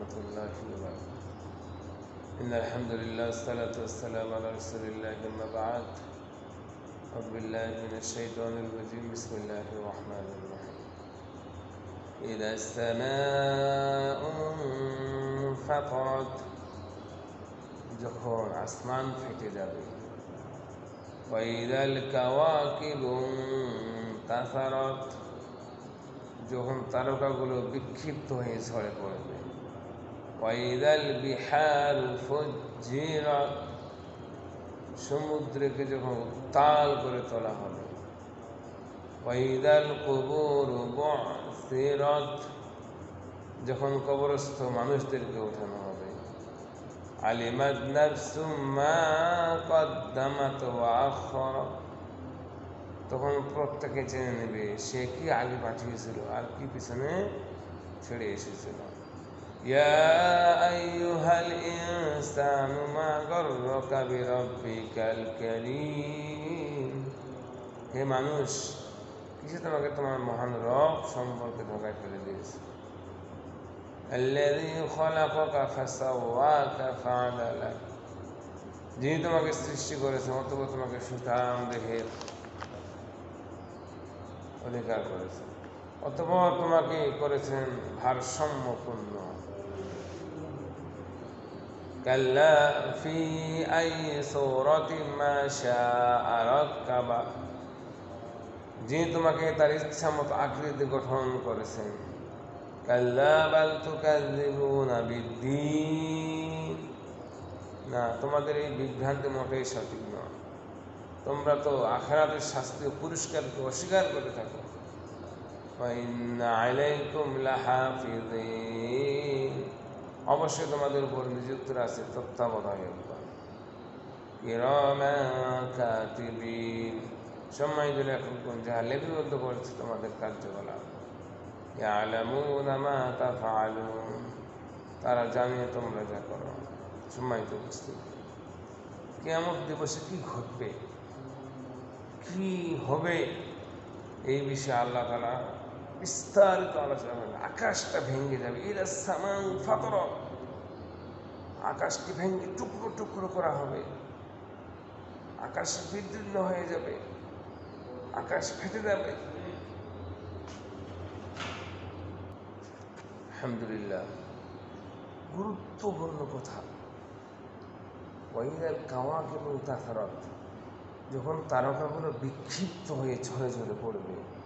ورحمة الله وبركاته إن الحمد لله والصلاة والسلام على رسول الله أما بعد أعوذ بالله من الشيطان الرجيم بسم الله الرحمن الرحيم إذا السماء انفطرت যখন আসমান ফেটে যাবে ওয়াইদাল কাওয়াকিব তাসারত যখন তারকাগুলো বিক্ষিপ্ত হয়ে ঝরে পড়বে ওয়াইদাল বিহার ফুজ্জিরাত সমুদ্রকে যখন উত্তাল করে তোলা হবে, ওয়াইদাল কবর বুসিরাত, যখন কবরস্থ মানুষদেরকে ওঠানো হবে আলিমাদ নাফসুম কদ্দামাত ওয়া আখরাত তখন প্রত্যেকে চেনে নেবে, সে কি আগে পাঠিয়েছিল, আর কি পিছনে ছেড়ে এসেছিল। يا أيها الإنسان ما غرك بربك الكريم হে মানুষ কিসে তোমাকে তোমার মহান রব সম্পর্কে ধোকায় ফেলে দিয়েছে الذي خلقك فسواك فعدلك যিনি তোমাকে সৃষ্টি করেছেন অথবা তোমাকে সুতাম দেখে অধিকার করেছেন অথবা তোমাকে করেছেন ভারসাম্যপূর্ণ كلا في أي صورة ما شاء ركبك যিনি তোমাকে তার ইচ্ছা মতো আকৃতি গঠন করেছেন কাল্লা বাল তুকাযিবুনা বিদ্দীন না তোমাদের এই বিভ্রান্তি মোটেই সঠিক নয় তোমরা তো আখেরাতের শাস্তি ও পুরস্কারকে অস্বীকার করে থাকো وإن عليكم لحافظين অবশ্যই তোমাদের উপর নিযুক্ত আছে তত্ত্বাবধায়ক। সম্মানিত লেখকগণ, যাহা লিপিবদ্ধ করেছে তোমাদের কার্যকলাপ। তারা জানে তোমরা যা করো। সম্মানিত উপস্থিতি। কিয়ামত দিবসে কি ঘটবে? কি হবে? এই বিষয়ে আল্লাহ তালা বিস্তারিত আলোচনা করবেন আকাশটা ভেঙে যাবে। এরা সামান ফাতর। আকাশটি ভেঙে টুকরো টুকরো করা হবে। আকাশ বিদীর্ণ হয়ে যাবে। আকাশ ফেটে যাবে। আলহামদুলিল্লাহ। গুরুত্বপূর্ণ কথা। ওয়াইদাল কাওয়াক এবং তাফারত যখন তারকাগুলো বিক্ষিপ্ত হয়ে ঝরে ঝরে পড়বে